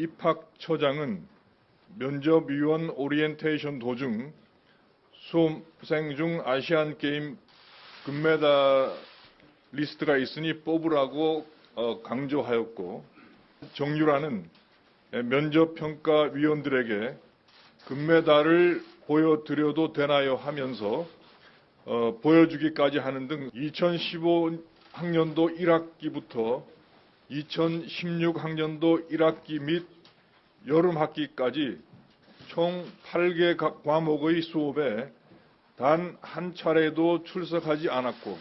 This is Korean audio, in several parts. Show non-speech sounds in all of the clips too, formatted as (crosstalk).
입학처장은 면접위원 오리엔테이션 도중 수험생 중 아시안 게임 금메달 리스트가 있으니 뽑으라고 어, 강조하였고 정유라는 면접평가위원들에게 금메달을 보여드려도 되나요 하면서 어, 보여주기까지 하는 등 2015학년도 1학기부터 2016학년도 1학기 및 여름학기까지 총 8개 각 과목의 수업에 단 한 차례도 출석하지 않았고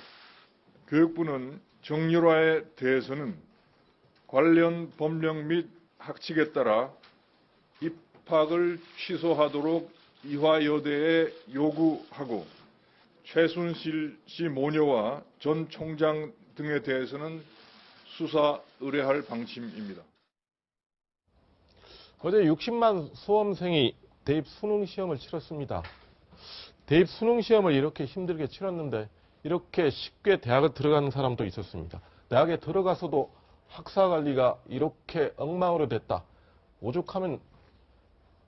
교육부는 정유라에 대해서는 관련 법령 및 학칙에 따라 입학을 취소하도록 이화여대에 요구하고 최순실 씨 모녀와 전 총장 등에 대해서는 수사 의뢰할 방침입니다. 어제 60만 수험생이 대입 수능 시험을 치렀습니다. 대입 수능 시험을 이렇게 힘들게 치렀는데 이렇게 쉽게 대학을 들어가는 사람도 있었습니다. 대학에 들어가서도 학사 관리가 이렇게 엉망으로 됐다. 오죽하면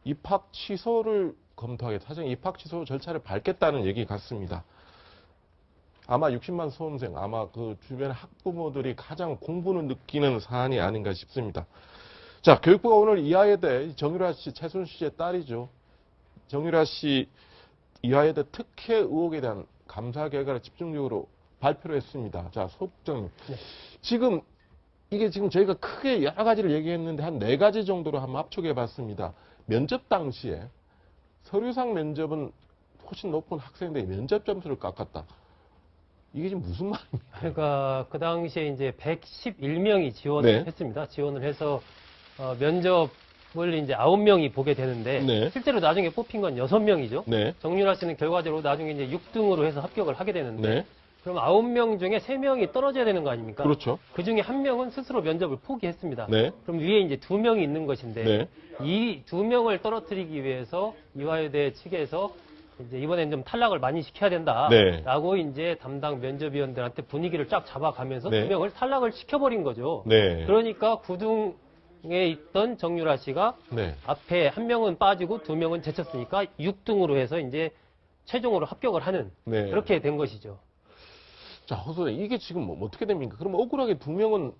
입학 취소를 검토하겠다. 사실 입학 취소 절차를 밟겠다는 얘기 같습니다. 아마 60만 수험생, 아마 그 주변 학부모들이 가장 공부는 느끼는 사안이 아닌가 싶습니다. 자, 교육부가 오늘 이하여대 정유라 씨, 최순실 씨의 딸이죠. 정유라 씨 이하여대 특혜 의혹에 대한 감사 결과를 집중적으로 발표를 했습니다. 자, 소장님. 지금 이게 지금 저희가 크게 여러 가지를 얘기했는데 한 네 가지 정도로 한번 압축해 봤습니다. 면접 당시에 서류상 면접은 훨씬 높은 학생들이 면접 점수를 깎았다. 이게 지금 무슨 말입니까? 그러니까 그 당시에 이제 111명이 지원을 네. 했습니다. 지원을 해서 어, 면접을 이제 9명이 보게 되는데 네. 실제로 나중에 뽑힌 건 6명이죠. 네. 정윤아 씨는 결과적으로 나중에 이제 6등으로 해서 합격을 하게 되는데 네. 그럼 9명 중에 3명이 떨어져야 되는 거 아닙니까? 그렇죠. 그 중에 한 명은 스스로 면접을 포기했습니다. 네. 그럼 위에 이제 두 명이 있는 것인데 네. 이두 명을 떨어뜨리기 위해서 이화여대 측에서 이제 이번엔 좀 탈락을 많이 시켜야 네. 된다라고 이제 담당 면접위원들한테 분위기를 쫙 잡아가면서 네. 두 명을 탈락을 시켜버린 거죠. 네. 그러니까 구등 에 있던 정유라 씨가 네. 앞에 한 명은 빠지고 두 명은 제쳤으니까 6등으로 해서 이제 최종으로 합격을 하는 네. 그렇게 된 것이죠. 자, 허소님, 이게 지금 뭐 어떻게 됩니까? 그럼 억울하게 두 명은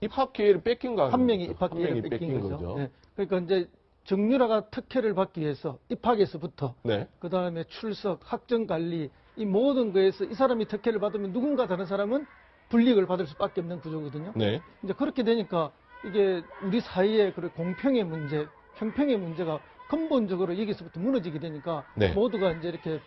입학 기회를 뺏긴 거 아닙니까? 한 명이 입학 한 기회를 명이 뺏긴 거죠. 네. 그러니까 이제 정유라가 특혜를 받기 위해서 입학에서부터 네. 그 다음에 출석, 학점 관리 이 모든 거에서 이 사람이 특혜를 받으면 누군가 다른 사람은 불이익을 받을 수밖에 없는 구조거든요. 네. 이제 그렇게 되니까 이게 우리 사회의 그 공평의 문제, 형평의 문제가 근본적으로 여기서부터 무너지게 되니까 네. 모두가 이제 이렇게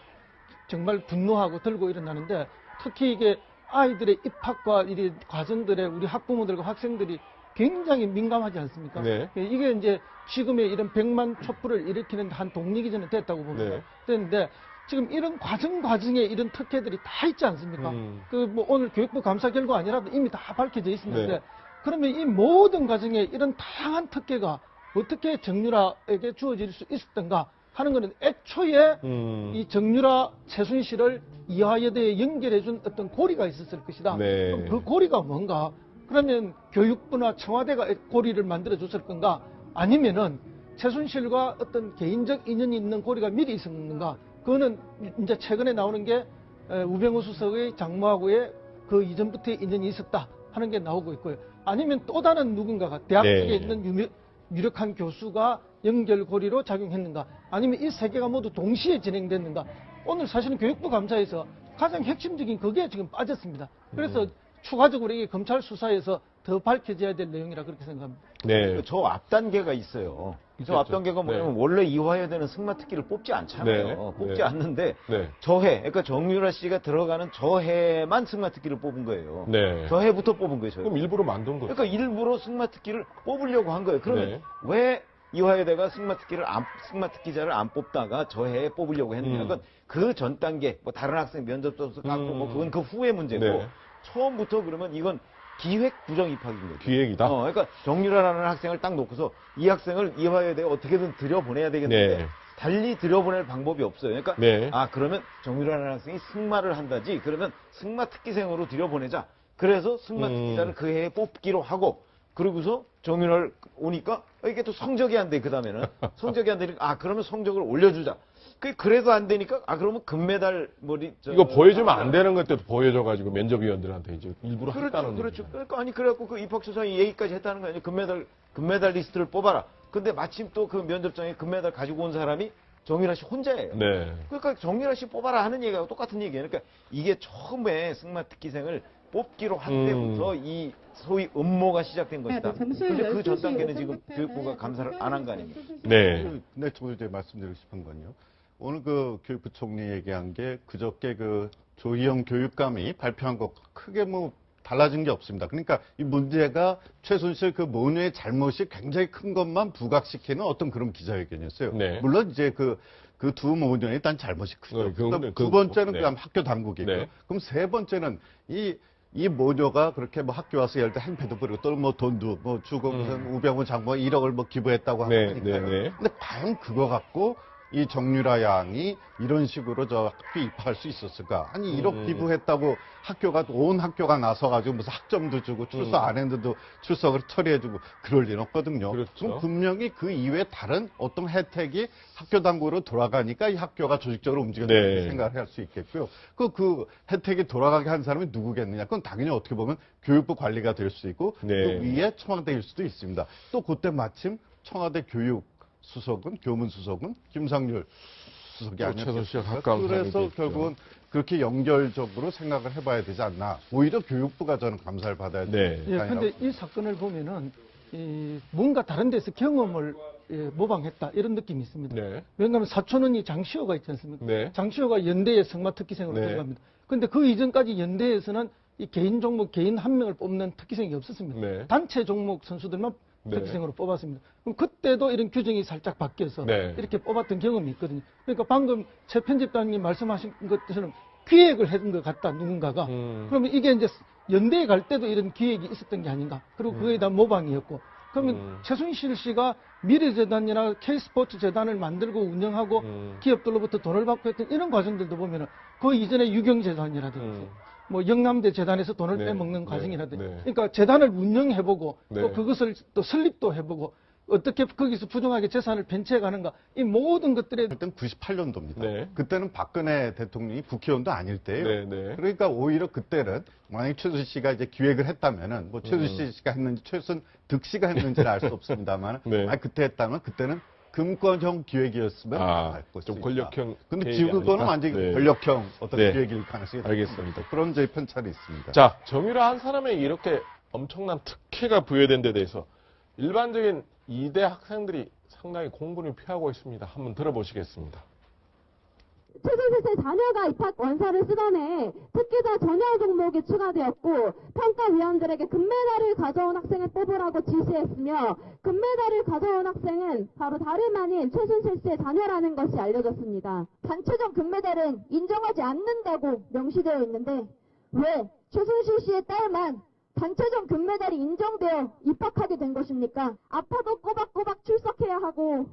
정말 분노하고 들고 일어나는데 특히 이게 아이들의 입학과 이 과정들에 우리 학부모들과 학생들이 굉장히 민감하지 않습니까? 네. 이게 이제 지금의 이런 백만 촛불을 일으키는 한 저는 됐다고 봅니다. 네. 됐는데 지금 이런 과정 과정에 이런 특혜들이 다 있지 않습니까? 음. 그뭐 오늘 교육부 감사 결과 아니라도 이미 다 밝혀져 있는데 네. 그러면 이 모든 과정에 이런 다양한 특혜가 어떻게 정유라에게 주어질 수 있었던가 하는 것은 애초에 음. 이 정유라 최순실을 이화여대에 연결해준 어떤 고리가 있었을 것이다. 네. 그럼 그 고리가 뭔가? 그러면 교육부나 청와대가 고리를 만들어 줬을 건가? 아니면은 최순실과 어떤 개인적 인연이 있는 고리가 미리 있었는가? 그거는 이제 최근에 나오는 게 에, 우병우 수석의 장모하고의 그 이전부터의 인연이 있었다 하는 게 나오고 있고요. 아니면 또 다른 누군가가 대학 네. 쪽에 있는 유명, 유력한 교수가 연결고리로 작용했는가? 아니면 이 세 개가 모두 동시에 진행됐는가? 오늘 사실은 교육부 감사에서 가장 핵심적인 그게 지금 빠졌습니다. 그래서 음. 추가적으로 이게 검찰 수사에서 더 밝혀져야 될 내용이라 그렇게 생각합니다. 네. 저 앞단계가 있어요. 저 있겠죠. 앞단계가 뭐냐면 네. 원래 이화여대는 승마 특기를 뽑지 않잖아요. 네. 뽑지 네. 않는데 네. 저해, 그러니까 정유라 씨가 들어가는 저해만 승마 특기를 뽑은 거예요. 네. 저해부터 뽑은 거예요. 저희. 그럼 일부러 만든 거죠. 그러니까 일부러 승마 특기를 뽑으려고 한 거예요. 그러면 네. 왜 이화여대가 승마 특기를 안, 승마 특기자를 안 뽑다가 저해에 뽑으려고 했느냐. 음. 그건 그 전 단계, 뭐 다른 학생 면접 점수 깎고 음. 뭐 그건 그 후의 문제고 네. 처음부터 그러면 이건 기획 부정 입학인 거죠. 기획이다. 어, 그러니까 정유라라는 학생을 딱 놓고서 이 학생을 이화여대에 어떻게든 들여보내야 되겠는데 네. 달리 들여보낼 방법이 없어요. 그러니까 네. 아 그러면 정유라라는 학생이 승마를 한다지 그러면 승마 특기생으로 들여보내자. 그래서 승마 음. 특기자를 그 해에 뽑기로 하고 그러고서 정윤을 오니까 이게 또 성적이 안 돼. 그 다음에는 성적이 안 되니까 아 그러면 성적을 올려주자. 그 그래도 안 되니까 아 그러면 금메달 머리 저- 이거 보여주면 안 되는 것도 보여줘가지고 면접위원들한테 이제 일부러 그렇죠, 했다는 그렇죠. 얘기죠. 그러니까 아니 그래갖고 그 입학처장이 얘기까지 했다는 거 아니에요? 금메달 금메달 리스트를 뽑아라. 근데 마침 또 그 면접장에 금메달 가지고 온 사람이 정유라 씨 혼자예요. 네. 그러니까 정유라 씨 뽑아라 하는 얘기하고 똑같은 얘기예요. 그러니까 이게 처음에 승마 특기생을 뽑기로 한 음. 때부터 이 소위 음모가 시작된 것이다. 네, 점심 근데 그전 12시 단계는 지금 교육부가 감사를 안 한 거 아닙니까? 네. 그, 네, 저도 이제 말씀드리고 싶은 건요. 오늘 그 교육부 총리 얘기한 게 그저께 그 조희영 교육감이 발표한 것 크게 뭐 달라진 게 없습니다. 그러니까 이 문제가 최순실 그 모녀의 잘못이 굉장히 큰 것만 부각시키는 어떤 그런 기자회견이었어요. 네. 물론 이제 그 그 두 모녀의 일단 잘못이 크죠. 어, 그건- 그다음 그건 두 번째는 네. 그냥 학교 당국이고, 네. 그럼 세 번째는 이이 모녀가 그렇게 뭐 학교 와서 예를 들어 행패도 부리고 또는 뭐 돈도 뭐 주고 무슨 우병우 장관 1억을 뭐 기부했다고 음. 네, 하니까 네, 네. 근데 과연 그거 갖고 이 정유라 양이 이런 식으로 저 학교 입학할 수 있었을까? 아니 1억 음. 기부했다고 학교가 온 학교가 나서가지고 무슨 학점도 주고 출석 음. 안 했는데도 출석을 처리해주고 그럴 리는 없거든요. 그렇죠. 럼 분명히 그 이외에 다른 어떤 혜택이 학교 당국으로 돌아가니까 이 학교가 조직적으로 움직였다고 네. 생각을 할 수 있겠고요. 그, 그 혜택이 돌아가게 한 사람이 누구겠느냐? 그건 당연히 어떻게 보면 교육부 관리가 될 수 있고 네. 그 위에 청와대일 수도 있습니다. 또 그때 마침 청와대 교육 수석은 교문 수석은 김상률 수석이 아니었습니까? 가까운 그래서. 결국은 그렇게 연결적으로 생각을 해봐야 되지 않나. 오히려 교육부가 저는 감사를 받아야 네. 되는 예, 근데 이 사건을 보면은 이 뭔가 다른 데서 경험을 예, 모방했다 이런 느낌이 있습니다. 네. 왜냐하면 사촌언니 장시호가 있지 않습니까? 네. 장시호가 연대에 승마 특기생으로 네. 들어갑니다. 근데 그 이전까지 연대에서는 이 개인 종목 개인 한 명을 뽑는 특기생이 없었습니다. 네. 단체 종목 선수들만 네. 특기생으로 뽑았습니다. 그럼 그때도 이런 규정이 살짝 바뀌어서 네. 이렇게 뽑았던 경험이 있거든요. 그러니까 방금 최 편집장님 말씀하신 것처럼 기획을 했던 것 같다 누군가가. 음. 그러면 이게 이제 연대에 갈 때도 이런 기획이 있었던 게 아닌가. 그리고 그거에 대한 모방이었고. 그러면 음. 최순실 씨가 미래재단이나 K스포츠 재단을 만들고 운영하고 음. 기업들로부터 돈을 받고 했던 이런 과정들도 보면은 그 이전에 유경재단이라든지 음. 뭐 영남대 재단에서 돈을 네, 빼먹는 네, 과정이라든지 네. 그러니까 재단을 운영해보고 네. 또 그것을 또 설립도 해보고 어떻게 거기서 부정하게 재산을 변치해 가는가 이 모든 것들에 그때는 98년도입니다. 네. 그때는 박근혜 대통령이 국회의원도 아닐 때예요. 네, 네. 그러니까 오히려 그때는 만약에 최순실 씨가 이제 기획을 했다면은 뭐 최순실 씨가 했는지 최순 득 씨가 했는지는 알수 없습니다만, 네. 아 그때 했다면 그때는 금권형 기획이었으면 아, 좀. 권력형 근데 지금 그거는? 완전히 네. 권력형 어떤 네. 기획일 가능성이 알겠습니다. 그런 저희 편차는 있습니다. 자, 정유라 한 사람에 이렇게 엄청난 특혜가 부여된 데 대해서 일반적인 이대 학생들이 상당히 공분을 표하고 있습니다. 한번 들어보시겠습니다. 최순실 씨 자녀가 입학 원서를 쓰던 해 특기자 전혀 종목이 추가되었고 평가위원들에게 금메달을 가져온 학생을 뽑으라고 지시했으며 금메달을 가져온 학생은 바로 다름 아닌 최순실 씨의 자녀라는 것이 알려졌습니다. 단체전 금메달은 인정하지 않는다고 명시되어 있는데 왜 최순실 씨의 딸만 단체전 금메달이 인정되어 입학하게 된 것입니까? 아파도 꼬박꼬박 출석해야 하고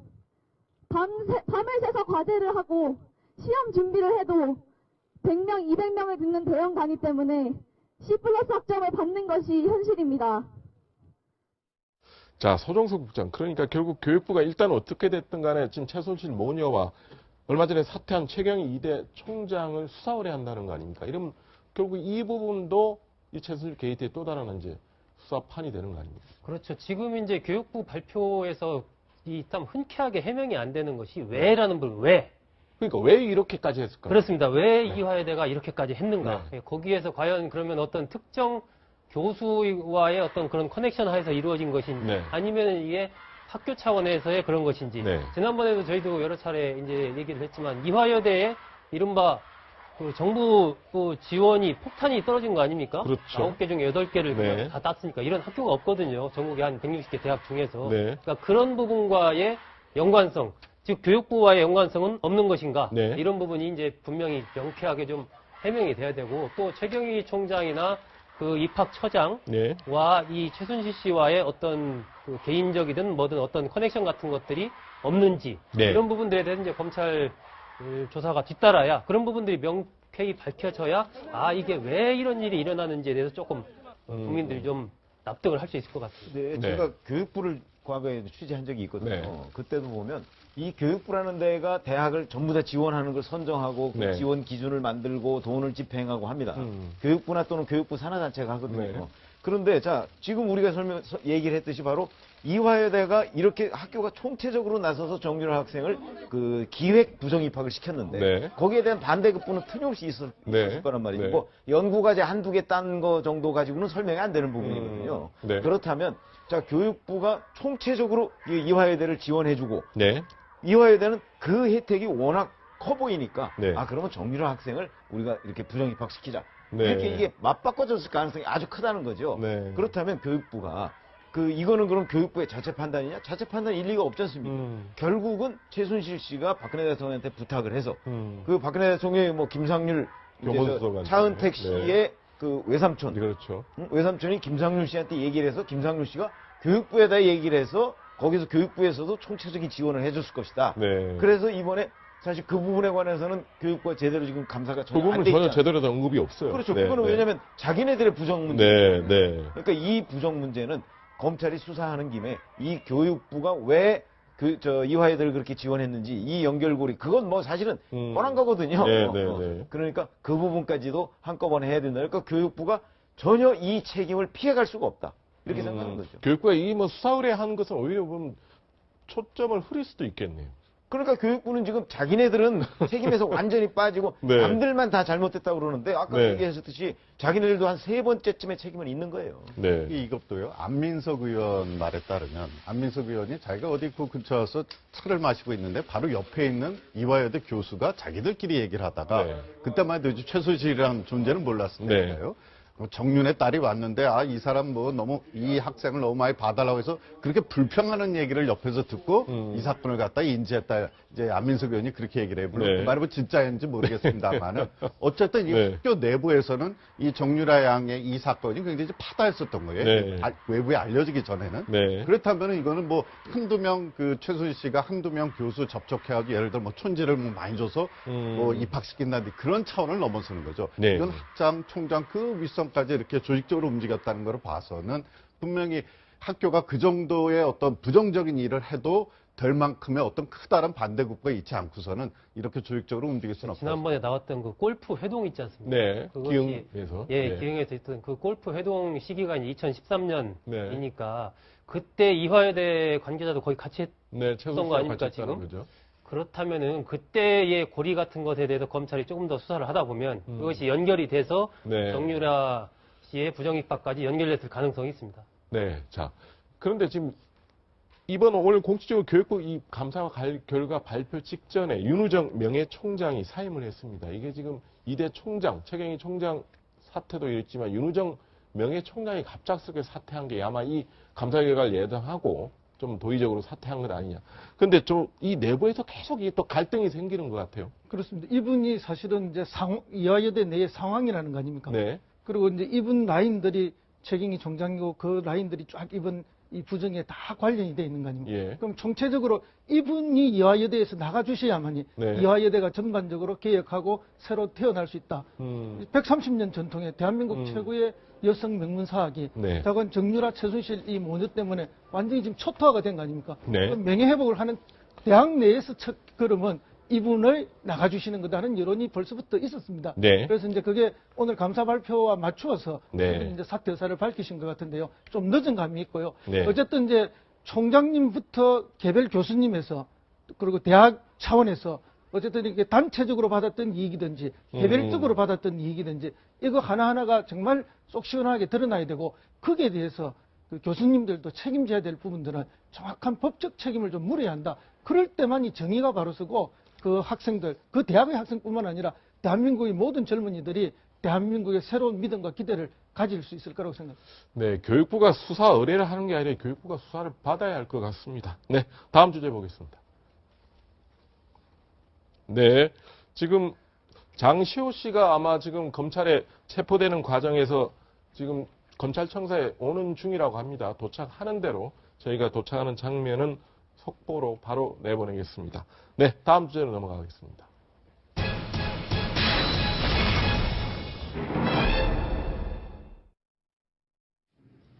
밤새, 밤을 새서 과제를 하고 시험 준비를 해도 100명, 200명을 듣는 대형 강의 때문에 C 플러스 학점을 받는 것이 현실입니다. 자, 소정석 국장. 그러니까 결국 교육부가 일단 어떻게 됐든 간에 지금 최순실 모녀와 얼마 전에 사퇴한 최경희 이대 총장을 수사 의뢰 한다는 거 아닙니까? 이러면 결국 이 부분도 이 최순실 게이트의 또 다른 이제 수사판이 되는 거 아닙니까? 그렇죠. 지금 이제 교육부 발표에서 이 참 흔쾌하게 해명이 안 되는 것이 왜라는 부분, 왜? 그러니까 왜 이렇게까지 했을까요? 그렇습니다. 왜 네. 이화여대가 이렇게까지 했는가? 네. 예, 거기에서 과연 그러면 어떤 특정 교수와의 어떤 그런 커넥션 하에서 이루어진 것인지 네. 아니면 이게 학교 차원에서의 그런 것인지 네. 지난번에도 저희도 여러 차례 이제 얘기를 했지만 이화여대에 이른바 그 정부 그 지원이 폭탄이 떨어진 거 아닙니까? 그렇죠. 아홉 개 중에 여덟 개를 네. 다 땄으니까 이런 학교가 없거든요. 전국에 한 160개 대학 중에서. 네. 그러니까 그런 부분과의 연관성, 즉 교육부와의 연관성은 없는 것인가? 네. 이런 부분이 이제 분명히 명쾌하게 좀 해명이 돼야 되고 또 최경희 총장이나 그 입학처장 네. 와이 최순실 씨와의 어떤 그 개인적이든 뭐든 어떤 커넥션 같은 것들이 없는지 네. 이런 부분들에 대해서 이제 검찰 그 조사가 뒤따라야 그런 부분들이 명쾌히 밝혀져야 아 이게 왜 이런 일이 일어나는지에 대해서 조금 어, 음. 국민들이 좀 납득을 할 수 있을 것 같습니다. 네, 네. 제가 교육부를 과거에 취재한 적이 있거든요. 네. 그때도 보면 이 교육부라는 데가 대학을 전부 다 지원하는 걸 선정하고 그 네. 지원 기준을 만들고 돈을 집행하고 합니다. 음. 교육부나 또는 교육부 산하단체가 하거든요. 네. 그런데 자 지금 우리가 설명 서- 얘기를 했듯이 바로 이화여대가 이렇게 학교가 총체적으로 나서서 정유라 학생을 그 기획 부정 입학을 시켰는데 네. 거기에 대한 반대급부는 틀림없이 있을, 네. 거란 말이죠. 네. 뭐 연구과제 한두 개 딴 거 정도 가지고는 설명이 안 되는 부분이거든요. 음. 네. 그렇다면 자 교육부가 총체적으로 이 이화여대를 지원해주고 네. 이화여대는 그 혜택이 워낙 커 보이니까 네. 아 그러면 정유라 학생을 우리가 이렇게 부정 입학시키자 네. 이렇게 이게 맞바꿔졌을 가능성이 아주 크다는 거죠. 네. 그렇다면 교육부가 그 이거는 그럼 교육부의 자체 판단이냐? 자체 판단 일리가 없지 않습니까? 음. 결국은 최순실 씨가 박근혜 대통령한테 부탁을 해서 음. 그 박근혜 대통령이 뭐 김상률 차은택 씨의 그 외삼촌 네, 그렇죠. 응? 외삼촌이 김상률 씨한테 얘기를 해서 김상률 씨가 교육부에다 얘기를 해서 거기서 교육부에서도 총체적인 지원을 해줬을 것이다. 네. 그래서 이번에 사실 그 부분에 관해서는 교육부가 제대로 지금 감사가 그 전혀 부분은 안돼 전혀 있잖아요. 제대로 된 언급이 없어요. 그렇죠. 네, 그거는 네. 왜냐하면 자기네들의 부정 문제. 네, 네. 그러니까 이 부정 문제는 검찰이 수사하는 김에 이 교육부가 왜 그 저 이화여대를 그렇게 지원했는지 이 연결고리 그건 뭐 사실은 음. 뻔한 거거든요. 네, 어, 네, 어. 네. 그러니까 그 부분까지도 한꺼번에 해야 된다. 그러니까 교육부가 전혀 이 책임을 피해갈 수가 없다. 이렇게 생각하는 음, 거죠. 교육부가 이 뭐 수사 의뢰하는 것은 오히려 보면 초점을 흐릴 수도 있겠네요. 그러니까 교육부는 지금 자기네들은 (laughs) 책임에서 완전히 빠지고 네. 남들만 다 잘못했다고 그러는데 아까 네. 얘기하셨듯이 자기네들도 한 세 번째쯤에 책임은 있는 거예요. 네. 이- 이것도요. 안민석 의원 말에 따르면 안민석 의원이 자기가 어디 그 근처 와서 차를 마시고 있는데 바로 옆에 있는 이화여대 교수가 자기들끼리 얘기를 하다가 네. 그때만 해도 최소실이라는 존재는 몰랐을 네. 테니까요. 뭐 정윤의 딸이 왔는데 아 이 사람 뭐 너무 이 학생을 너무 많이 봐달라고 해서 그렇게 불평하는 얘기를 옆에서 듣고 음. 이 사건을 갖다 인지했다 이제 안민석 의원이 그렇게 얘기를 해요. 물론 네. 그 말이 뭐 진짜인지 모르겠습니다만은 (laughs) 어쨌든 이 네. 학교 내부에서는 이 정유라 양의 이 사건이 굉장히 파다했었던 거예요. 네. 아, 외부에 알려지기 전에는. 네. 그렇다면 이거는 뭐 한두 명 그 최순실 씨가 한두 명 교수 접촉해가지고 예를 들어 뭐 촌지를 뭐 많이 줘서 음. 뭐 입학시킨다든지 그런 차원을 넘어서는 거죠. 네. 이건 학장, 총장 그 윗선 까지 이렇게 조직적으로 움직였다는 걸 봐서는 분명히 학교가 그 정도의 어떤 부정적인 일을 해도 될 만큼의 어떤 크다란 반대국가 있지 않고서는 이렇게 조직적으로 움직일 수는 없다. 지난번에 나왔던 그 골프 회동 있지 않습니까? 네. 기흥에서. 예, 네. 기흥에서 있던 그 골프 회동 시기가 이제 네. 2013년이니까 그때 이화여대 관계자도 거의 같이 했, 네, 거 아닙니까, 지금? 거죠. 그렇다면은 그때의 고리 같은 것에 대해서 검찰이 조금 더 수사를 하다 보면 음. 그것이 연결이 돼서 네. 정유라 씨의 부정입학까지 연결됐을 가능성이 있습니다. 네. 자. 그런데 지금 이번 오늘 공식적으로 교육부 이 감사 갈- 결과 발표 직전에 윤우정 명예총장이 사임을 했습니다. 이게 지금 이대 총장, 최경희 총장 사태도 있지만 윤우정 명예총장이 갑작스럽게 사퇴한 게 아마 이 감사 결과를 예상하고 좀 도의적으로 사퇴한 것 아니냐. 근데 좀 이 내부에서 계속 이게 또 갈등이 생기는 것 같아요. 그렇습니다. 이분이 사실은 이제 상, 이화여대 내의 상황이라는 거 아닙니까? 네. 그리고 이제 이분 라인들이 최경희 총장이고 그 라인들이 쫙 이번 이 부정에 다 관련이 돼 있는 거 아닙니까? 예. 그럼 총체적으로 이분이 이화여대에서 나가주셔야만이 네. 이화여대가 전반적으로 개혁하고 새로 태어날 수 있다. 음. 130년 전통의 대한민국 음. 최고의 여성 명문사학이 네. 저건 정유라 최순실 이 모녀 때문에 완전히 지금 초토화가 된 거 아닙니까? 네. 명예회복을 하는 대학 내에서 첫 걸음은 이분을 나가주시는 거다는 여론이 벌써부터 있었습니다. 네. 그래서 이제 그게 오늘 감사 발표와 맞추어서 네. 이제 사퇴 의사를 밝히신 것 같은데요. 좀 늦은 감이 있고요. 네. 어쨌든 이제 총장님부터 개별 교수님에서 그리고 대학 차원에서 어쨌든 이게 단체적으로 받았던 이익이든지 개별적으로 음. 받았던 이익이든지 이거 하나하나가 정말 쏙 시원하게 드러나야 되고 거기에 대해서 그 교수님들도 책임져야 될 부분들은 정확한 법적 책임을 좀 물어야 한다. 그럴 때만 이 정의가 바로 서고 그 학생들, 그 대학의 학생뿐만 아니라 대한민국의 모든 젊은이들이 대한민국의 새로운 믿음과 기대를 가질 수 있을 거라고 생각합니다. 네, 교육부가 수사 의뢰를 하는 게 아니라 교육부가 수사를 받아야 할 것 같습니다. 네, 다음 주제 보겠습니다. 네, 지금 장시호 씨가 아마 지금 검찰에 체포되는 과정에서 지금 검찰청사에 오는 중이라고 합니다. 도착하는 대로 저희가 도착하는 장면은 속보로 바로 내보내겠습니다. 네, 다음 주제로 넘어가겠습니다.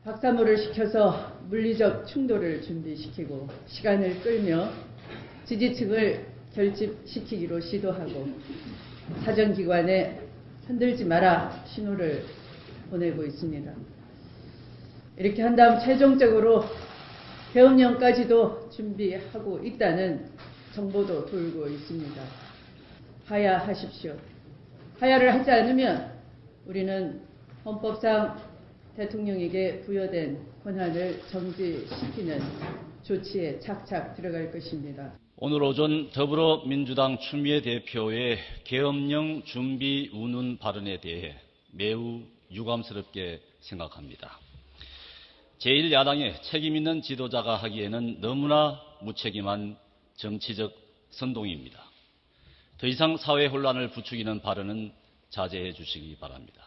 박사모를 시켜서 물리적 충돌을 준비시키고 시간을 끌며 지지층을 결집시키기로 시도하고 사정기관에 흔들지 마라 신호를 보내고 있습니다. 이렇게 한 다음 최종적으로 계엄령까지도 준비하고 있다는 정보도 돌고 있습니다. 하야하십시오. 하야를 하지 않으면 우리는 헌법상 대통령에게 부여된 권한을 정지시키는 조치에 착착 들어갈 것입니다. 오늘 오전 더불어민주당 추미애 대표의 계엄령 준비 운운 발언에 대해 매우 유감스럽게 생각합니다. 제1야당의 책임있는 지도자가 하기에는 너무나 무책임한 정치적 선동입니다. 더 이상 사회 혼란을 부추기는 발언은 자제해 주시기 바랍니다.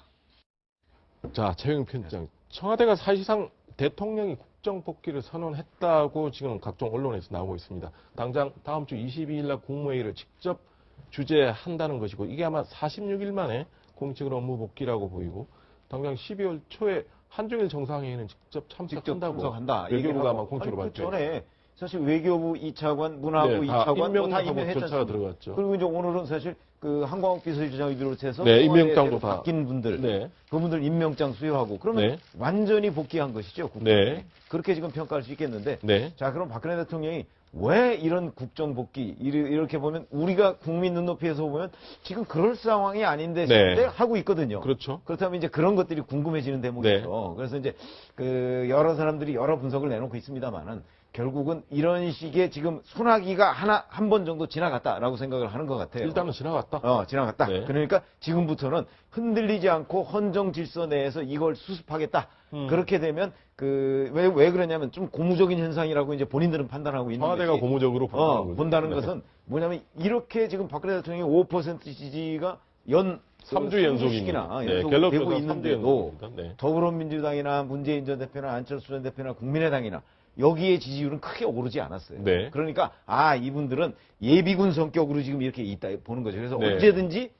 자, 최영 편장. 청와대가 사실상 대통령이 국정 복귀를 선언했다고 지금 각종 언론에서 나오고 있습니다. 당장 다음 주 22일 날 국무회의를 직접 주재한다는 것이고 이게 아마 46일 만에 공식으로 업무 복귀라고 보이고 당장 12월 초에 한중일 정상회의는 직접 참석한다고 참석한다. 외교부가 아마 공식으로. 아니, 그. 전에 사실 외교부 2차관, 문화부 네, 다 2차관 뭐다 임명하고 임명했지 절차가 않습니까? 들어갔죠. 그리고 이제 오늘은 사실 그 한광욱 비서실장을 비롯해서 네, 임명장도 다. 바뀐 분들, 네. 그분들 임명장 수여하고 그러면 네. 완전히 복귀한 것이죠. 국정에. 네. 그렇게 지금 평가할 수 있겠는데 네. 자, 그럼 박근혜 대통령이 왜 이런 국정 복귀 이렇게 보면 우리가 국민 눈높이에서 보면 지금 그럴 상황이 아닌데 네. 하고 있거든요. 그렇죠. 그렇다면 이제 그런 것들이 궁금해지는 대목이죠. 그래서 이제 그 여러 사람들이 여러 분석을 내놓고 있습니다만은 결국은 이런 식의 지금 소나기가 하나 한 번 정도 지나갔다라고 생각을 하는 것 같아요. 일단은 지나갔다. 어, 지나갔다. 네. 그러니까 지금부터는 흔들리지 않고 헌정 질서 내에서 이걸 수습하겠다. 음. 그렇게 되면 그왜왜 그러냐면 좀 고무적인 현상이라고 이제 본인들은 판단하고 있는 청와대가 것이 고무적으로 어, 본다는 네. 것은 뭐냐면 이렇게 지금 박근혜 대통령이 5% 지지가 연삼주그 연속입니다. 삼주씩이나 네, 연속 갤럽 되고 있는데도. 네. 더불어민주당이나 문재인 전 대표나 안철수 전 대표나 국민의당이나 여기에 지지율은 크게 오르지 않았어요. 네. 그러니까 아 이분들은 예비군 성격으로 지금 이렇게 있다 보는 거죠. 그래서 네. 언제든지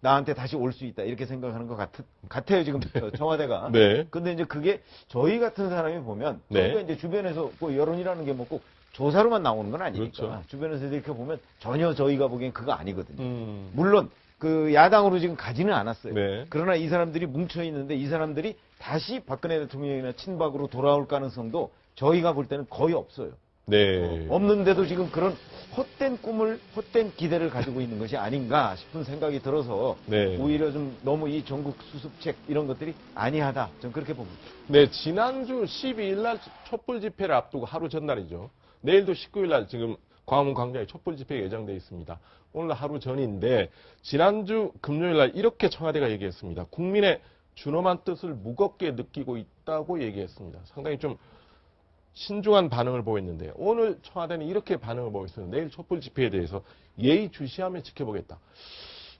나한테 다시 올 수 있다 이렇게 생각하는 것 같, 같아요 지금 청와대가. (laughs) 네. 근데 이제 그게 저희 같은 사람이 보면 네. 저희가 이제 주변에서 뭐 여론이라는 게 뭐 꼭 조사로만 나오는 건 아니니까 그렇죠. 주변에서 이렇게 보면 전혀 저희가 보기엔 그거 아니거든요. 음. 물론 그 야당으로 지금 가지는 않았어요. 네. 그러나 이 사람들이 뭉쳐 있는데 이 사람들이 다시 박근혜 대통령이나 친박으로 돌아올 가능성도 저희가 볼 때는 거의 없어요. 네. 없는데도 지금 그런 헛된 꿈을 헛된 기대를 가지고 있는 것이 아닌가 싶은 생각이 들어서 네. 오히려 좀 너무 이 전국 수습책 이런 것들이 아니하다. 저는 그렇게 봅니다. 네, 지난주 12일 날 촛불 집회를 앞두고 하루 전날이죠. 내일도 19일 날 지금 광화문 광장에 촛불 집회가 예정되어 있습니다. 오늘 하루 전인데 지난주 금요일 날 이렇게 청와대가 얘기했습니다. 국민의 준엄한 뜻을 무겁게 느끼고 있다고 얘기했습니다. 상당히 좀 신중한 반응을 보였는데 오늘 청와대는 이렇게 반응을 보였어요. 내일 촛불 집회에 대해서 예의주시하며 지켜보겠다.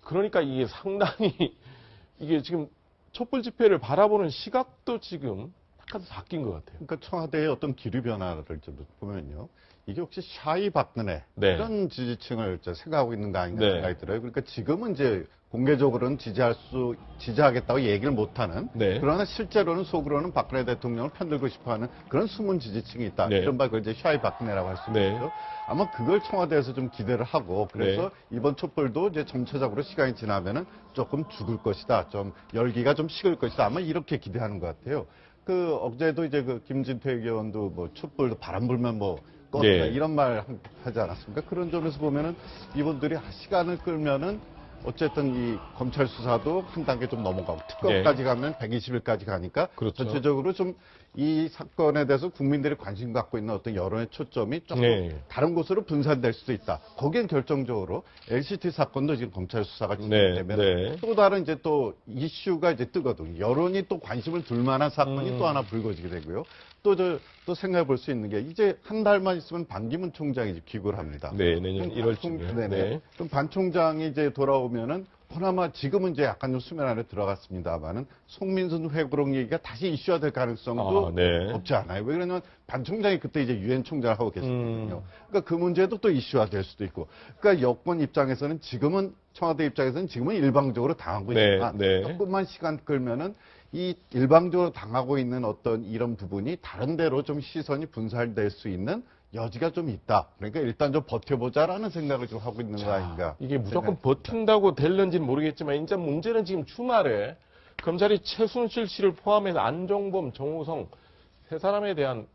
그러니까 이게 상당히 (laughs) 이게 지금 촛불 집회를 바라보는 시각도 지금 약간 바뀐 것 같아요. 그러니까 청와대의 어떤 기류 변화를 좀 보면요. 이게 혹시 샤이 박근혜 네. 이런 지지층을 생각하고 있는 거 아닌가 네. 생각이 들어요. 그러니까 지금은 이제 공개적으로는 지지할 수 지지하겠다고 얘기를 못하는 네. 그러나 실제로는 속으로는 박근혜 대통령을 편들고 싶어하는 그런 숨은 지지층이 있다. 네. 이른바 그 이제 샤이 박근혜라고 할수 네. 있죠. 아마 그걸 청와대에서 좀 기대를 하고 그래서 이번 촛불도 이제 전체적으로 시간이 지나면은 조금 죽을 것이다. 좀 열기가 좀 식을 것이다. 아마 이렇게 기대하는 것 같아요. 그 어제도 이제 그 김진태 의원도 뭐 촛불도 바람 불면 뭐 꺼다 네. 이런 말 하지 않았습니까? 그런 점에서 보면은 이분들이 시간을 끌면은 어쨌든 이 검찰 수사도 한 단계 좀 넘어가고 특검까지 가면 120일까지 가니까 네. 그렇죠. 전체적으로 좀 이 사건에 대해서 국민들이 관심 갖고 있는 어떤 여론의 초점이 조금 네. 다른 곳으로 분산될 수도 있다. 거기엔 결정적으로 LCT 사건도 지금 검찰 수사가 네, 진행되면 네. 또 다른 이제 또 이슈가 이제 뜨거든. 여론이 또 관심을 둘 만한 사건이 음. 또 하나 불거지게 되고요. 또 저 또 생각해 볼 수 있는 게 이제 한 달만 있으면 반기문 총장이 귀국을 합니다. 네, 내년 그럼 1월 반 총- 중에. 네네. 네. 그럼 반 총장이 이제 돌아오면은 보나마 지금은 이제 약간 좀 수면 안에 들어갔습니다만은 송민순 회고록 얘기가 다시 이슈화 될 가능성도 아, 네. 없지 않아요. 왜 그러냐면 반 총장이 그때 이제 유엔 총장을 하고 계셨거든요. 음. 그러니까 그 문제도 또 이슈화 될 수도 있고. 그러니까 여권 입장에서는 지금은 청와대 입장에서는 지금은 일방적으로 당하고 네, 있지만 네. 조금만 시간 끌면은 이 일방적으로 당하고 있는 어떤 이런 부분이 다른 데로 좀 시선이 분산될 수 있는 여지가 좀 있다. 그러니까 일단 좀 버텨보자라는 생각을 좀 하고 있는 거 아닌가. 이게 무조건 버틴다고 될는지는 모르겠지만 이제 문제는 지금 주말에 검찰이 최순실 씨를 포함해서 안종범, 정우성 세 사람에 대한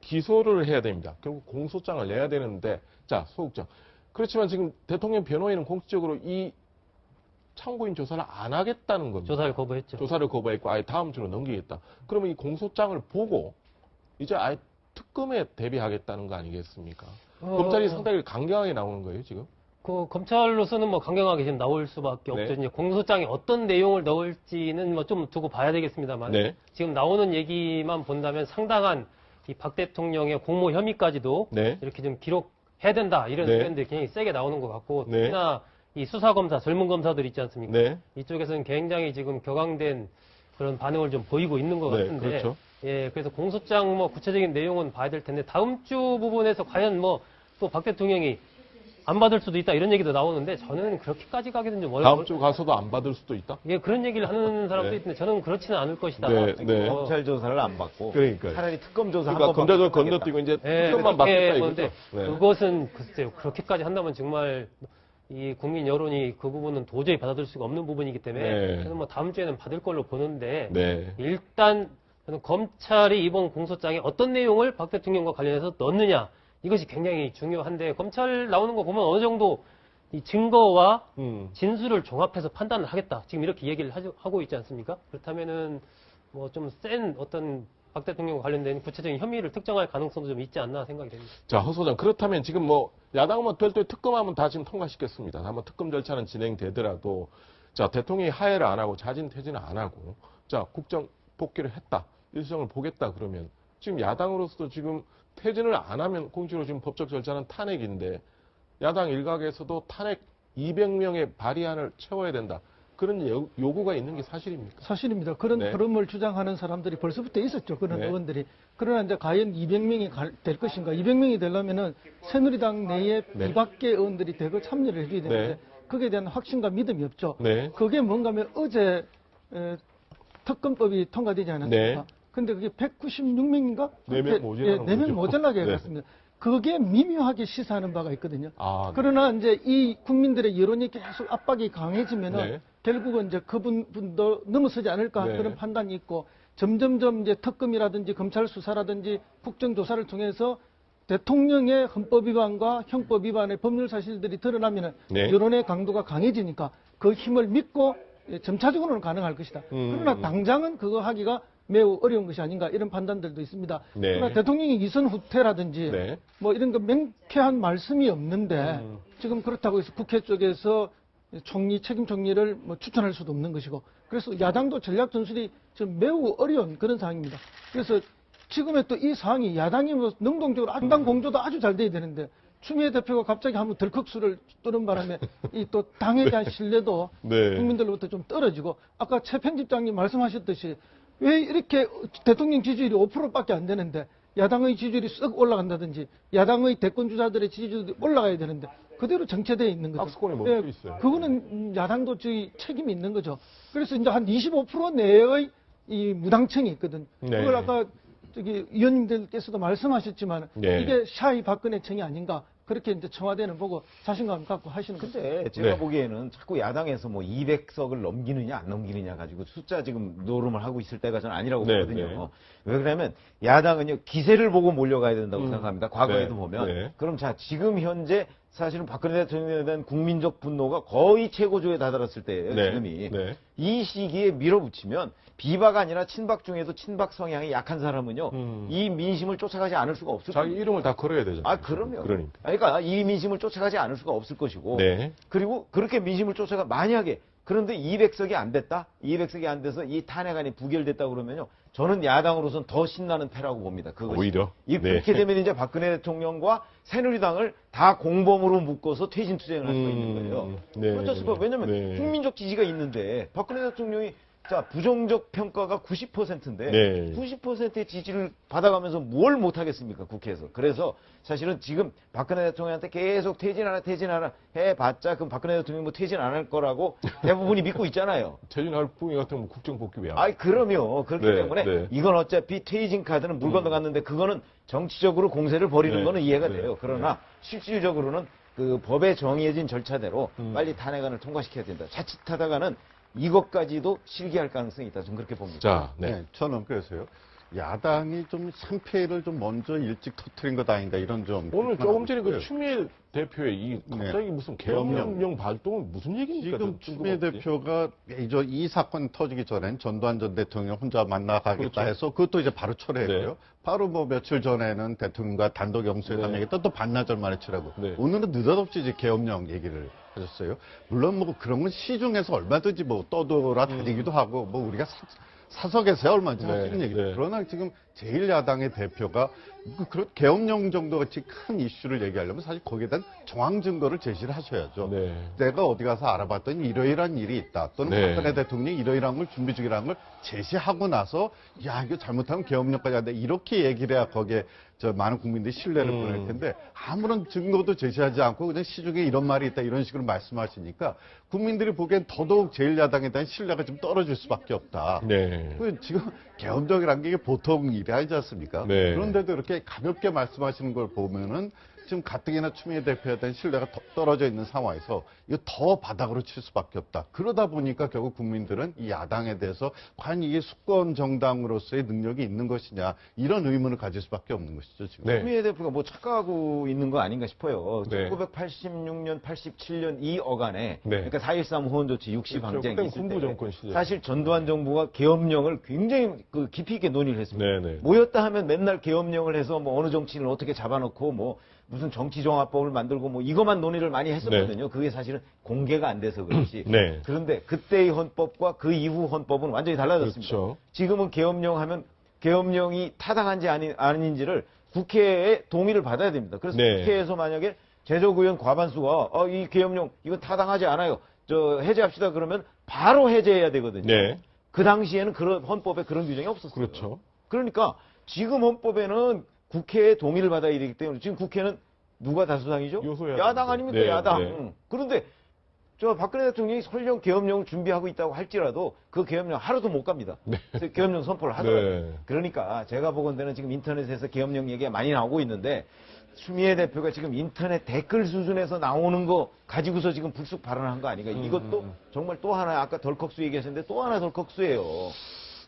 기소를 해야 됩니다. 결국 공소장을 내야 되는데 자 소극장 그렇지만 지금 대통령 변호인은 공식적으로 이 참고인 조사를 안 하겠다는 겁니다. 조사를 거부했죠. 조사를 거부했고 아예 다음 주로 넘기겠다. 그러면 이 공소장을 보고 이제 아예 특검에 대비하겠다는 거 아니겠습니까? 어, 검찰이 상당히 강경하게 나오는 거예요 지금. 그 검찰로서는 뭐 강경하게 지금 나올 수밖에 네. 없죠. 이제 공소장에 어떤 내용을 넣을지는 뭐 좀 두고 봐야 되겠습니다만 네. 지금 나오는 얘기만 본다면 상당한 이 박 대통령의 공모 혐의까지도 네. 이렇게 좀 기록해야 된다 이런 네. 의견들이 굉장히 세게 나오는 것 같고 네. 특히나 이 수사 검사 젊은 검사들 있지 않습니까? 네. 이쪽에서는 굉장히 지금 격앙된 그런 반응을 좀 보이고 있는 것 네, 같은데 그렇죠. 예 그래서 공소장 뭐 구체적인 내용은 봐야 될 텐데 다음 주 부분에서 과연 뭐 또 박 대통령이 안 받을 수도 있다 이런 얘기도 나오는데 저는 그렇게까지 가기는 좀 어려워. 다음 주 가서도 안 받을 수도 있다. 예 그런 얘기를 하는 사람도 네. 있는데 저는 그렇지는 않을 것이다. 네, 네. 어, 검찰 조사를 안 받고 그러니까요. 차라리 특검 조사 그러니까 한번 검찰도 건너뛰고 이제 예, 특검만 받겠다 이거죠. 네. 그것은 글쎄요 그렇게까지 한다면 정말 이 국민 여론이 그 부분은 도저히 받아들일 수가 없는 부분이기 때문에 네. 저는 뭐 다음 주에는 받을 걸로 보는데 네. 일단 저는 검찰이 이번 공소장에 어떤 내용을 박 대통령과 관련해서 넣느냐 이것이 굉장히 중요한데 검찰 나오는 거 보면 어느 정도 이 증거와 음. 진술을 종합해서 판단을 하겠다. 지금 이렇게 얘기를 하고 있지 않습니까? 그렇다면은 뭐 좀 센 어떤 박 대통령과 관련된 구체적인 혐의를 특정할 가능성도 좀 있지 않나 생각이 됩니다. 자, 허 소장. 그렇다면 지금 뭐 야당은 뭐 별도의 특검하면 다 지금 통과시켰습니다. 다만 특검 절차는 진행되더라도 자, 대통령이 하해를 안 하고 자진 퇴진을 안 하고 자, 국정 복귀를 했다. 일정을 보겠다 그러면 지금 야당으로서도 지금 퇴진을 안 하면 공식으로 지금 법적 절차는 탄핵인데 야당 일각에서도 탄핵 200명의 발의안을 채워야 된다. 그런 요- 요구가 있는 게 사실입니까? 사실입니다. 그런 네. 흐름을 주장하는 사람들이 벌써부터 있었죠. 그런 네. 의원들이. 그러나 이제 과연 200명이 될 것인가? 200명이 되려면은 새누리당 내에 네. 비박계 의원들이 대거 참여를 해줘야 되는데 네. 거기에 대한 확신과 믿음이 없죠. 네. 그게 뭔가 하면 어제 에, 특검법이 통과되지 않았습니까? 네. 근데 그게 196명인가? 네명 모자라는 네, 명 거죠. 모자라게 네. 해갔습니다. 그게 미묘하게 시사하는 바가 있거든요. 아, 네. 그러나 이제 이 국민들의 여론이 계속 압박이 강해지면은 네. 결국은 이제 그분 분도 넘어서지 않을까 네. 그런 판단이 있고 점점점 이제 특검이라든지 검찰 수사라든지 국정 조사를 통해서 대통령의 헌법 위반과 형법 위반의 법률 사실들이 드러나면은 네. 여론의 강도가 강해지니까 그 힘을 믿고 예, 점차적으로는 가능할 것이다. 음. 그러나 당장은 그거 하기가 매우 어려운 것이 아닌가 이런 판단들도 있습니다. 네. 그러나 대통령이 이선 후퇴라든지 네. 뭐 이런 거 명쾌한 말씀이 없는데 음. 지금 그렇다고 해서 국회 쪽에서 총리 책임 총리를 뭐 추천할 수도 없는 것이고 그래서 야당도 전략 전술이 지금 매우 어려운 그런 상황입니다. 그래서 지금의 또 이 상황이 야당이 뭐 능동적으로 안당 공조도 아주 잘 돼야 되는데 추미애 대표가 갑자기 한번 덜컥 수를 뜨는 바람에 (laughs) 이 또 당에 대한 신뢰도 네. 국민들로부터 좀 떨어지고 아까 최 편집장님 말씀하셨듯이 왜 이렇게 대통령 지지율이 5%밖에 안 되는데 야당의 지지율이 쓱 올라간다든지 야당의 대권 주자들의 지지율이 올라가야 되는데 그대로 정체되어 있는 거죠. 박스권에 멈춰 있어요. 그거는 음, 야당도 저희 책임이 있는 거죠. 그래서 이제 한 25% 내의 이 무당층이 있거든. 네. 그걸 아까 저기 의원님들께서도 말씀하셨지만 네. 이게 샤이 박근혜 청이 아닌가 그렇게 이제 청와대는 보고 자신감 갖고 하시는 거죠. 근데 제가 네. 보기에는 자꾸 야당에서 뭐 200석을 넘기느냐 안 넘기느냐 가지고 숫자 지금 노름을 하고 있을 때가 저는 아니라고 네, 보거든요. 네. 왜 그러냐면 야당은요 기세를 보고 몰려가야 된다고 음. 생각합니다. 과거에도 네, 보면 네. 그럼 자 지금 현재 사실은 박근혜 대통령에 대한 국민적 분노가 거의 최고조에 다다랐을 때예요. 네, 지금이 네. 이 시기에 밀어붙이면 비박 아니라 친박 중에도 친박 성향이 약한 사람은요 음. 이 민심을 쫓아가지 않을 수가 없을 자기 겁니다. 이름을 다 걸어야 되잖아요. 아 그럼요. 그러니까. 그러니까 이 민심을 쫓아가지 않을 수가 없을 것이고 네. 그리고 그렇게 민심을 쫓아가 만약에 그런데 200석이 안 됐다? 200석이 안 돼서 이 탄핵안이 부결됐다 그러면요. 저는 야당으로서는 더 신나는 패라고 봅니다. 그것이. 오히려. 이 네. 그렇게 되면 이제 박근혜 대통령과 새누리당을 다 공범으로 묶어서 퇴진 투쟁을 할 수가 있는 거예요. 음, 네. 어쩔 수가 없- 왜냐면 네. 국민적 지지가 있는데 박근혜 대통령이 자 부정적 평가가 90%인데 네. 90%의 지지를 받아가면서 뭘 못하겠습니까 국회에서 그래서 사실은 지금 박근혜 대통령한테 계속 퇴진하라 퇴진하라 해봤자 그럼 박근혜 대통령 뭐 퇴진 안 할 거라고 (laughs) 대부분이 믿고 있잖아요. 최준할 부위 같은 국정 복귀 왜 안? 아이 그럼요. 그렇기 네, 때문에 네. 이건 어차피 퇴진 카드는 물 건너갔는데 그거는 정치적으로 공세를 벌이는 네, 거는 이해가 네, 돼요. 그러나 실질적으로는 그 법에 정해진 절차대로 음. 빨리 탄핵안을 통과시켜야 된다. 자칫하다가는 이것까지도 실기할 가능성이 있다. 좀 그렇게 봅니다. 자, 네. 네, 저는 그래서요. 야당이 좀 참패를 좀 먼저 일찍 터트린 것 아닌가 이런 좀 오늘 조금 전에 그. 추미애 대표의 이 갑자기 무슨 계엄령 발동은 무슨 얘기입니까? 지금 좀 추미애 뜬금없이. 대표가 이저 이 사건 터지기 전엔 전두환 전 대통령 혼자 만나가겠다 그렇죠. 해서 그것도 이제 바로 철회했고요. 네. 바로 뭐 며칠 전에는 대통령과 단독 영수회담 네. 얘기했다 또 반나절 만에 철회하고 네. 오늘은 느닷없이 이제 계엄령 얘기를 하셨어요. 물론 뭐 그런 건 시중에서 얼마든지 뭐 떠돌아 다니기도 하고 뭐 우리가 사, 사석에서야 얼마든지 할수 있는 네, 얘기죠. 네. 그러나 지금 제1야당의 대표가 그- 그런 계엄령 정도 같이 큰 이슈를 얘기하려면 사실 거기에 대한 정황 증거를 제시를 하셔야죠. 네. 내가 어디 가서 알아봤더니 이러이러한 일이 있다. 또는 네. 박근혜 대통령이 이러이러한 걸 준비 중이라는 걸 제시하고 나서 야 이거 잘못하면 계엄령까지 한다. 이렇게 얘기를 해야 거기에 저 많은 국민들이 신뢰를 음. 보낼 텐데 아무런 증거도 제시하지 않고 그냥 시중에 이런 말이 있다 이런 식으로 말씀하시니까 국민들이 보기엔 더더욱 제1야당에 대한 신뢰가 좀 떨어질 수밖에 없다. 네. 그 지금 계엄령이라는 게 보통 일이 아니지 않습니까? 네. 그런데도 이렇게 가볍게 말씀하시는 걸 보면은 지금 가뜩이나 추미애 대표에 대한 신뢰가 더 떨어져 있는 상황에서 이거 더 바닥으로 칠 수밖에 없다. 그러다 보니까 결국 국민들은 이 야당에 대해서 과연 이게 수권 정당으로서의 능력이 있는 것이냐 이런 의문을 가질 수밖에 없는 것이죠 지금. 네. 추미애 대표가 뭐 착각하고 있는 거 아닌가 싶어요. 네. 1986년, 87년 이 어간에 네. 그러니까 4.13 후원조치 60 그렇죠. 항쟁이 그때는 있을 때 정권 시절. 사실 전두환 정부가 계엄령을 굉장히 그 깊이 있게 논의를 했습니다. 네, 네. 모였다 하면 맨날 계엄령을 해서 뭐 어느 정치인을 어떻게 잡아놓고 뭐 무슨 정치종합법을 만들고 뭐 이것만 논의를 많이 했었거든요. 그게 사실은 공개가 안 돼서 그렇지. (clears throat) 네. 그런데 그때의 헌법과 그 이후 헌법은 완전히 달라졌습니다. 그렇죠. 지금은 계엄령 하면 계엄령이 타당한지 아니, 아닌지를 국회의 동의를 받아야 됩니다. 그래서 네. 국회에서 만약에 제적의원 과반수가 어, 이 계엄령 이거 타당하지 않아요. 저 해제합시다 그러면 바로 해제해야 되거든요. 네. 그 당시에는 그런 헌법에 그런 규정이 없었어요. 그렇죠. 그러니까 지금 헌법에는 국회의 동의를 받아야 되기 때문에 지금 국회는 누가 다수당이죠? 요소야당. 야당 아닙니까? 네, 야당. 네. 응. 그런데 저 박근혜 대통령이 설령 계엄령을 준비하고 있다고 할지라도 그 계엄령 하루도 못 갑니다. 그래서 계엄령 선포를 하더라고요. 네. 그러니까 제가 보건대는 지금 인터넷에서 계엄령 얘기가 많이 나오고 있는데 추미애 대표가 지금 인터넷 댓글 수준에서 나오는 거 가지고서 지금 불쑥 발언한 거 아닌가. 음, 이것도 정말 또 하나 아까 덜컥수 얘기하셨는데 또 하나 덜컥수예요.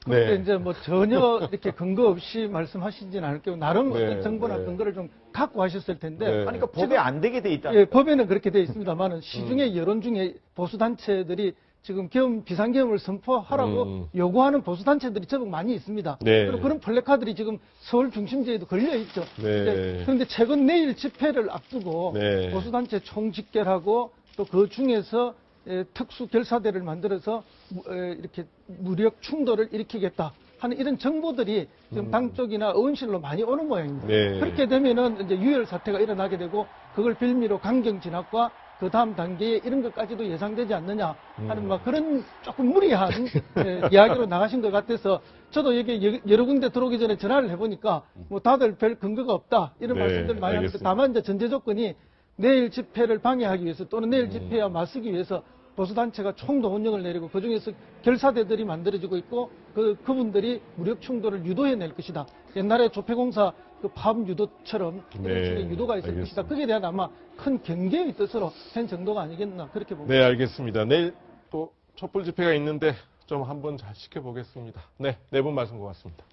근데 네. 이제 뭐 전혀 (laughs) 이렇게 근거 없이 말씀하시지는 않을게요. 나름 네, 어떤 정보나 네. 근거를 좀 갖고 하셨을 텐데 네. 아니, 그러니까 법에 안 되게 돼 있다. 예, 법에는 그렇게 되어 있습니다만은 음. 시중의 여론 중에 보수 단체들이 지금 계엄 비상계엄을 선포하라고 음. 요구하는 보수 단체들이 제법 많이 있습니다. 네. 그리고 그런 플래카들이 지금 서울 중심지에도 걸려 있죠. 네. 그런데 최근 내일 집회를 앞두고 네. 보수 단체 총집결하고 또 그 중에서 에, 특수 결사대를 만들어서 무- 에, 이렇게 무력 충돌을 일으키겠다 하는 이런 정보들이 지금 당 쪽이나 의원실로 많이 오는 모양입니다. 음. 네. 그렇게 되면은 이제 유혈 사태가 일어나게 되고 그걸 빌미로 강경 진압과 그 다음 단계에 이런 것까지도 예상되지 않느냐 하는 막 그런 조금 무리한 예, (laughs) 이야기로 나가신 것 같아서 저도 여기 여- 여러 군데 들어오기 전에 전화를 해보니까 뭐 다들 별 근거가 없다 이런 네, 말씀들 많이 하는데. 다만 이제 전제 조건이 내일 집회를 방해하기 위해서 또는 음. 내일 집회와 맞서기 위해서 보수단체가 총동원령을 내리고 그중에서 결사대들이 만들어지고 있고 그, 그분들이 무력 충돌을 유도해낼 것이다. 옛날에 조폐공사 그 파업 유도처럼 네, 유도가 있을 알겠습니다. 것이다. 거기에 대한 아마 큰 경계의 뜻으로 한 정도가 아니겠나 그렇게 봅니다. 네, 알겠습니다. 내일 또 촛불 집회가 있는데 좀 한번 잘 지켜보겠습니다. 네, 네 분 말씀 고맙습니다.